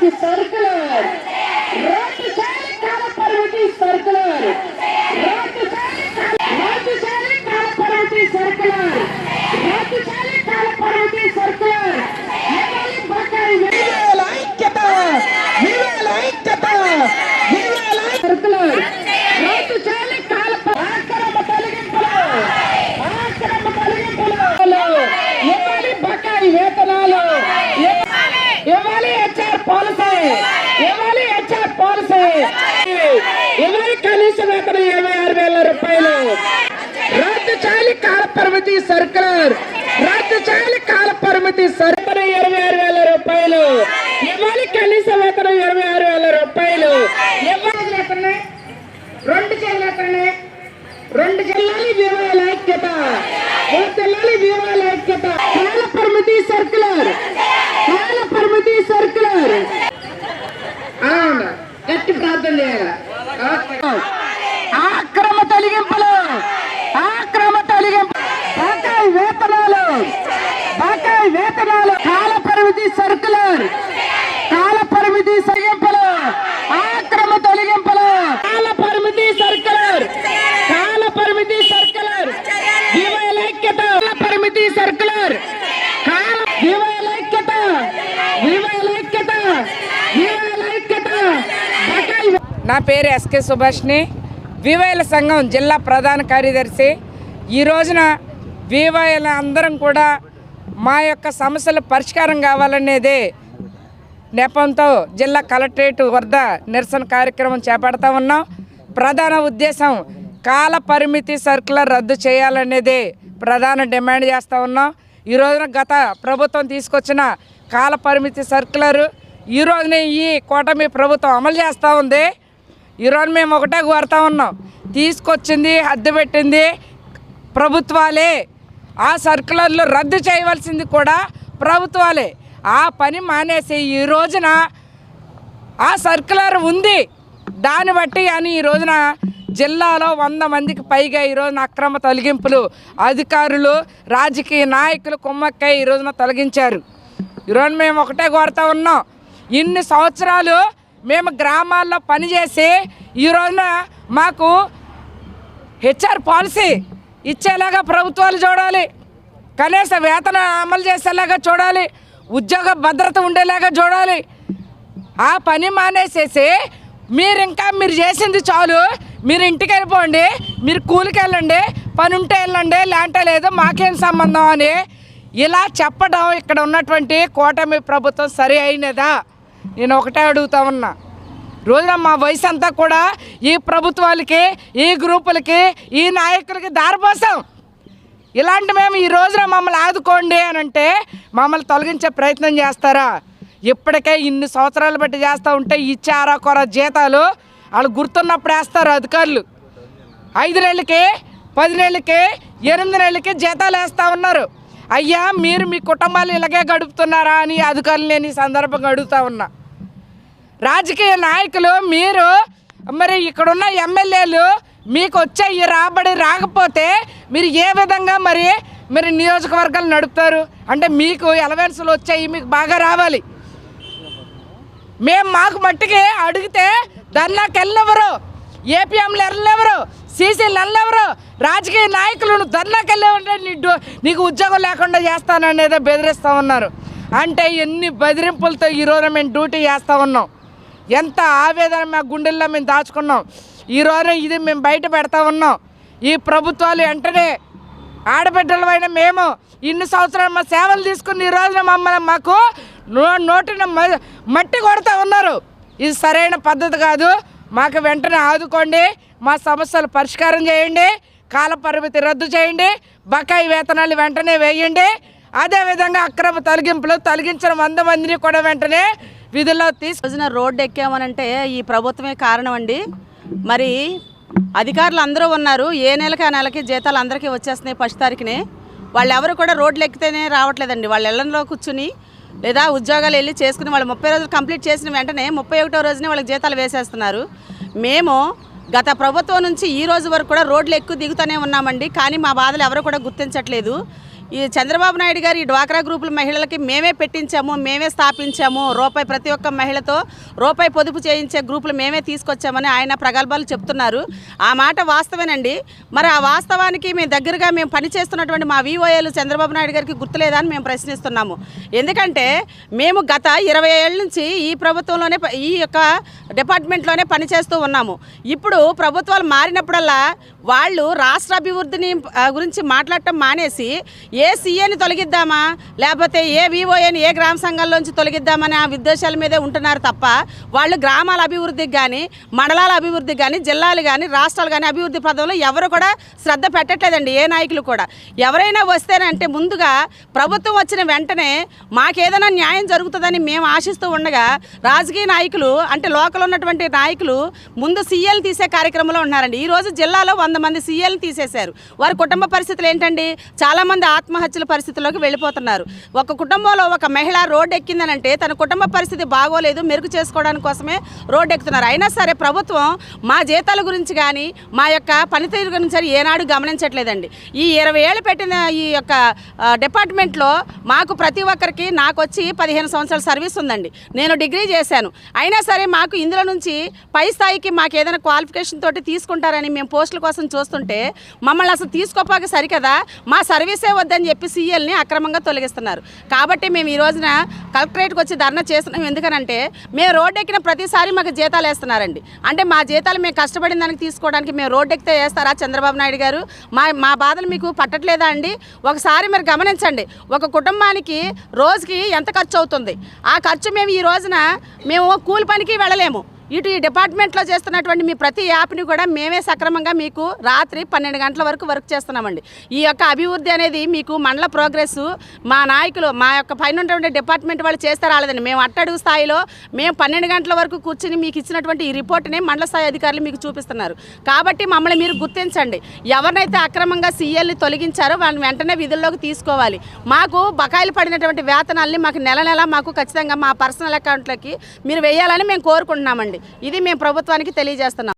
పరిమితి సర్కులర్. రద్దు చేయాలి కాల పరిమితి సర్కులర్. రద్దు చేయాలి కాల- రద్దు చేయాలి కాల పరిమితి సర్కులర్ రద్దు చేయాలి కాల పరిమితి సర్కులర్ ఇవ్వాలి బకాయి విలువల ఐక్యత విలువల ఐక్యత విలువల ఐ- సర్కులర్ రద్దు చేయాలి కాల ప- ఆక్రమ తొలగింపులు ఆక్రమ తొలగింపులు ఇవ్వాలి బకాయి వేతనాలు ఇవ్వాలి ఇవ్వాలి హెచ్ఆర్ పాలసీ ఇవ్వాలి హెచ్ఆర్ పాలసీ ఇవ్వాలి కనీస ఇరవై ఆరు వేల రూపాయలు. రద్దు చేయాలి కాల పరిమితి సర్కులర్. రద్దు చేయాలి కాల పరిమితి సర్కులర్ ఇరవై ఆరు వేల రూపాయలు. ఇవ్వాలి కనీస వేతనం ఇరవై ఆరు వేల రూపాయలు. ఇవ్వాలి రెండు చేయాలి రెండు జిల్లాలు వివాల ఐక్యత. జిల్లాలు వివాల ఐక్యత. కాల పరిమితి సర్కులర్. కాల పరిమితి సర్కులర్. గట్టి ప్రార్థన చేయాలి. ఆక్రమ తొలగింపులు ఆక్రమ తొలగింపు బకాయి వేతనాలు బకాయి వేతనాలు కాల పరిమితి సర్కులర్ కాల పరిమితి తొలగింపులు ఆక్రమ తొలగింపులు కాల పరిమితి సర్కులర్ కాల పరిమితి సర్కులర్ వివయ ఐక్యత కాల పరిమితి సర్కులర్ కాల వివయ ఐక్యత వివయ ఐక్యత వివయ ఐక్యత బకాయి నా పేరు ఎస్కే సుభాష్ని. వివైల సంఘం జిల్లా ప్రధాన కార్యదర్శి. ఈ రోజున వివైల అందరం కూడా మా యొక్క సమస్యల పరిష్కారం కావాలనేదే నెపంతో జిల్లా కలెక్టరేట్ వద్ద నిరసన కార్యక్రమం చేపడతా ఉన్నాం. ప్రధాన ఉద్దేశం కాల పరిమితి సర్కులర్ రద్దు చేయాలనేదే ప్రధాన డిమాండ్ చేస్తూ ఉన్నాం. ఈ రోజున గత ప్రభుత్వం తీసుకొచ్చిన కాల పరిమితి సర్కులర్ ఈ రోజున ఈ కూటమి ప్రభుత్వం అమలు చేస్తూ ఉంది. ఈరోజు మేము ఒకటే కోరుతా ఉన్నాం. తీసుకొచ్చింది హద్దు పెట్టింది ప్రభుత్వాలే. ఆ సర్కులర్లు రద్దు చేయవలసింది కూడా ప్రభుత్వాలే. ఆ పని మానేసి ఈ రోజున ఆ సర్కులర్ ఉంది. దాన్ని బట్టి అని ఈ రోజున జిల్లాలో వంద మందికి పైగా ఈ రోజున అక్రమ తొలగింపులు అధికారులు రాజకీయ నాయకులు కుమ్మక్కై ఈ రోజున తొలగించారు. ఈరోజు మేము ఒకటే కోరుతా ఉన్నాం. ఇన్ని సంవత్సరాలు మేము గ్రామాల్లో పనిచేసి ఈ రోజున మాకు హెచ్ఆర్ పాలసీ ఇచ్చేలాగా ప్రభుత్వాలు చూడాలి. కనీస వేతన అమలు చేసేలాగా చూడాలి. ఉద్యోగ భద్రత ఉండేలాగా చూడాలి. ఆ పని మానేసేసి మీరు ఇంకా మీరు చేసింది చాలు. మీరు ఇంటికి వెళ్ళిపోండి. మీరు కూలికి వెళ్ళండి. పని ఉంటే వెళ్ళండి. లేంటే లేదు మాకేం సంబంధం అని ఇలా చెప్పడం ఇక్కడ ఉన్నటువంటి కూటమి ప్రభుత్వం సరి అయినదా? నేను ఒకటే అడుగుతా ఉన్నా. రోజున మా వయసు అంతా కూడా ఈ ప్రభుత్వాలకి ఈ గ్రూపులకి ఈ నాయకులకి దారిపోసాం ఇలాంటి మేము ఈ రోజున మమ్మల్ని ఆదుకోండి అని అంటే మమ్మల్ని తొలగించే ప్రయత్నం చేస్తారా? ఇప్పటికే ఇన్ని సంవత్సరాలు బట్టి చేస్తూ ఉంటే ఇచ్చే ఆరాకొర జీతాలు? వాళ్ళు గుర్తున్నప్పుడు వేస్తారు అధికారులు. ఐదు నెలలకి పది నెలలకి ఎనిమిది నెలలకి జీతాలు వేస్తూ ఉన్నారు. అయ్యా మీరు మీ కుటుంబాలు ఇలాగే గడుపుతున్నారా అని అధికారులు నేను ఈ సందర్భంగా అడుగుతా ఉన్నా. రాజకీయ నాయకులు మీరు మరి ఇక్కడున్న ఎమ్మెల్యేలు మీకు వచ్చే ఈ రాబడి రాకపోతే మీరు ఏ విధంగా మరి మీరు నియోజకవర్గాలు నడుపుతారు? అంటే మీకు ఎలవెన్స్లు వచ్చాయి మీకు బాగా రావాలి. మేము మాకు మట్టికి అడిగితే దానిలోకి వెళ్ళెవరు ఏపీఎంలు వెళ్ళెవరు సీసీలు ఎల్లెవరు రాజకీయ నాయకులను నువ్వు ధర్నాకి నీ డో- నీకు ఉద్యోగం లేకుండా చేస్తాననేదో బెదిరిస్తూ ఉన్నారు. అంటే ఎన్ని బెదిరింపులతో ఈరోజు మేము డ్యూటీ చేస్తూ ఉన్నాం. ఎంత ఆవేదన మా గుండెల్లో మేము దాచుకున్నాం. ఈరోజు ఇది మేము బయట పెడతా ఉన్నాం. ఈ ప్రభుత్వాలు వెంటనే ఆడబిడ్డలమైన మేము ఇన్ని సంవత్సరాలు మా సేవలు తీసుకుని ఈ రోజున మమ్మల్ని మాకు నో నోటిన మ- మట్టి కొడతా ఉన్నారు. ఇది సరైన పద్ధతి కాదు. మాకు వెంటనే ఆదుకోండి. మా సమస్యలు పరిష్కారం చేయండి. కాలపరిమితి రద్దు చేయండి. బకాయి వేతనాలు వెంటనే వేయండి. అదేవిధంగా అక్రమ తొలగింపులు తొలగించిన వంద మందిని కూడా వెంటనే విధుల్లో తీసు రోజున రోడ్డు ఎక్కామనంటే ఈ ప్రభుత్వమే కారణం అండి మరి అధికారులు అందరూ ఉన్నారు. ఏ నెలకి ఆ నెలకి జీతాలు అందరికీ వచ్చేస్తున్నాయి ఫస్ట్ తారీఖునే. వాళ్ళు ఎవరు కూడా రోడ్లు ఎక్కితేనే రావట్లేదండి. వాళ్ళ ఇళ్ళలో కూర్చుని లేదా ఉద్యోగాలు వెళ్ళి చేసుకుని వాళ్ళు ముప్పై రోజులు కంప్లీట్ చేసిన వెంటనే ముప్పై ఒకటో రోజునే వాళ్ళకి జీతాలు వేసేస్తున్నారు. మేము గత ప్రభుత్వం నుంచి ఈ రోజు వరకు కూడా రోడ్లు ఎక్కువ దిగుతూనే ఉన్నామండి. కానీ మా బాధలు ఎవరు కూడా గుర్తించట్లేదు. ఈ చంద్రబాబు నాయుడు గారు ఈ డ్వాక్రా గ్రూపుల మహిళలకి మేమే పెట్టించాము మేమే స్థాపించాము రూపాయి ప్రతి ఒక్క మహిళతో రూపాయి పొదుపు చేయించే గ్రూపులు మేమే తీసుకొచ్చామని ఆయన ప్రగల్భాలు చెప్తున్నారు. ఆ మాట వాస్తవేనండి. మరి ఆ వాస్తవానికి మేము దగ్గరగా మేము పనిచేస్తున్నటువంటి మా వివోఏలు చంద్రబాబు నాయుడు గారికి గుర్తులేదా అని మేము ప్రశ్నిస్తున్నాము. ఎందుకంటే మేము గత ఇరవై ఏళ్ళ నుంచి ఈ ప్రభుత్వంలోనే ఈ యొక్క డిపార్ట్మెంట్లోనే పనిచేస్తూ ఉన్నాము. ఇప్పుడు ప్రభుత్వాలు మారినప్పుడల్లా వాళ్ళు రాష్ట్ర అభివృద్ధిని గురించి మాట్లాడటం మానేసి ఏ సీఏని తొలగిద్దామా లేకపోతే ఏ వివోఏని ఏ గ్రామ సంఘాల్లోంచి తొలగిద్దామని ఆ ఉద్దేశాల మీదే ఉంటున్నారు తప్ప వాళ్ళు గ్రామాల అభివృద్ధికి కానీ మండలాల అభివృద్ధికి కానీ జిల్లాలు కానీ రాష్ట్రాలు కానీ అభివృద్ధి పదంలో ఎవరు కూడా శ్రద్ధ పెట్టట్లేదండి ఏ నాయకులు కూడా. ఎవరైనా వస్తేనంటే ముందుగా ప్రభుత్వం వచ్చిన వెంటనే మాకేదైనా న్యాయం జరుగుతుందని మేము ఆశిస్తూ ఉండగా రాజకీయ నాయకులు అంటే లోకల్ ఉన్నటువంటి నాయకులు ముందు సీఎల్ తీసే కార్యక్రమంలో ఉన్నారండి. ఈ రోజు జిల్లాలో వంద మంది సీఎల్ని తీసేశారు. వారి కుటుంబ పరిస్థితులు ఏంటండి? చాలామంది ఆత్మహత్యల పరిస్థితుల్లోకి వెళ్ళిపోతున్నారు. ఒక కుటుంబంలో ఒక మహిళ రోడ్డు ఎక్కిందనంటే తన కుటుంబ పరిస్థితి బాగోలేదు మెరుగు చేసుకోవడానికి కోసమే రోడ్డు ఎక్కుతున్నారు. అయినా సరే ప్రభుత్వం మా జీతాల గురించి కానీ మా యొక్క పనితీరు గురించి కానీ ఏనాడు గమనించట్లేదండి. ఈ ఇరవై ఏళ్ళు పెట్టిన ఈ యొక్క డిపార్ట్మెంట్లో మాకు ప్రతి ఒక్కరికి నాకు వచ్చి పదిహేను సంవత్సరాల సర్వీస్ ఉందండి. నేను డిగ్రీ చేశాను. అయినా సరే మాకు ఇందులో నుంచి పై స్థాయికి మాకు ఏదైనా క్వాలిఫికేషన్ తోటి తీసుకుంటారని మేము పోస్టుల కోసం చూస్తుంటే మమ్మల్ని అసలు తీసుకోపాక సరికదా? మా సర్వీసే వద్దని చెప్పి సీఎల్ని అక్రమంగా తొలగిస్తున్నారు. కాబట్టి మేము ఈ రోజున కలెక్టరేట్కి వచ్చి ధర్నా చేస్తున్నాం. ఎందుకనంటే మేము రోడ్డు ఎక్కిన ప్రతిసారి మాకు జీతాలు వేస్తున్నారండి. అంటే మా జీతాలు మేము కష్టపడిన దానికి తీసుకోవడానికి మేము రోడ్డు ఎక్కితే వేస్తారా చంద్రబాబు నాయుడు గారు? మా మా బాధలు మీకు పట్టట్లేదా అండి? ఒకసారి మీరు గమనించండి. ఒక కుటుంబానికి రోజుకి ఎంత ఖర్చు అవుతుంది? ఆ ఖర్చు మేము ఈ రోజున మేము కూలి పనికి వెళ్ళలేము. ఇటు ఈ డిపార్ట్మెంట్లో చేస్తున్నటువంటి మీ ప్రతి యాప్ని కూడా మేమే సక్రమంగా మీకు రాత్రి పన్నెండు గంటల వరకు వర్క్ చేస్తున్నామండి. ఈ యొక్క అభివృద్ధి అనేది మీకు మండల ప్రోగ్రెస్ మా నాయకులు మా యొక్క పైన ఉన్నటువంటి డిపార్ట్మెంట్ వాళ్ళు చేస్తే రాలేదండి. మేము అట్టడుగు స్థాయిలో మేము పన్నెండు గంటల వరకు కూర్చుని మీకు ఇచ్చినటువంటి ఈ రిపోర్ట్ని మండల స్థాయి అధికారులు మీకు చూపిస్తున్నారు. కాబట్టి మమ్మల్ని మీరు గుర్తించండి. ఎవరినైతే అక్రమంగా సీఎల్ని తొలగించారో వాళ్ళని వెంటనే విధుల్లోకి తీసుకోవాలి. మాకు బకాయిలు పడినటువంటి వేతనాల్ని మాకు నెల నెల మాకు ఖచ్చితంగా మా పర్సనల్ అకౌంట్లకి మీరు వేయాలని మేము కోరుకుంటున్నామండి. ఇది మేము ప్రభుత్వానికి తెలియజేస్తున్నాం.